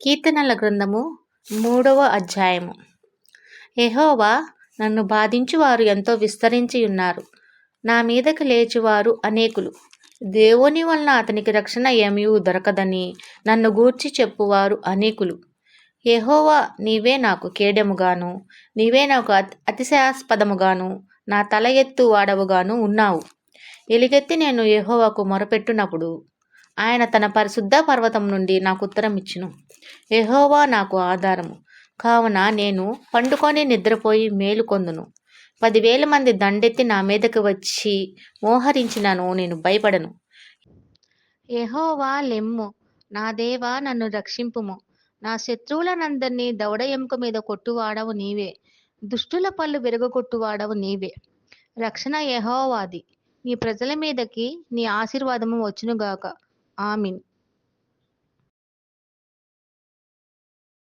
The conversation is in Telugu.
కీర్తనల గ్రంథము మూడవ అధ్యాయము. ఎహోవా నన్ను బాధించువారు ఎంతో విస్తరించి ఉన్నారు. నా మీదకి లేచివారు అనేకులు. దేవుని వలన అతనికి రక్షణ ఏమీ దొరకదని నన్ను గూర్చి చెప్పువారు అనేకులు. ఎహోవా నీవే నాకు కేడెముగాను నీవే నాకు అతి అతిశయాస్పదముగాను నా తల ఎత్తు వాడవుగాను ఉన్నావు. ఎలుగెత్తి నేను ఎహోవాకు మొరపెట్టునప్పుడు ఆయన తన పరిశుద్ధ పర్వతం నుండి నాకు ఉత్తరం ఇచ్చును. ఎహోవా నాకు ఆధారము. కావున నేను పండుకొని నిద్రపోయి మేలుకొందును పదివేల మంది దండెత్తి నా మీదకి వచ్చి మోహరించినను నేను భయపడను. ఎహోవా లెమ్ము. నా దేవా నన్ను రక్షింపుము. నా శత్రువులనందరినీ దవడ ఎముక మీద కొట్టువాడవు నీవే. దుష్టుల పళ్ళు విరగొట్టువాడవు నీవే. రక్షణ యహోవాది. నీ ప్రజల మీదకి నీ ఆశీర్వాదము వచ్చునుగాక. ஆமீன்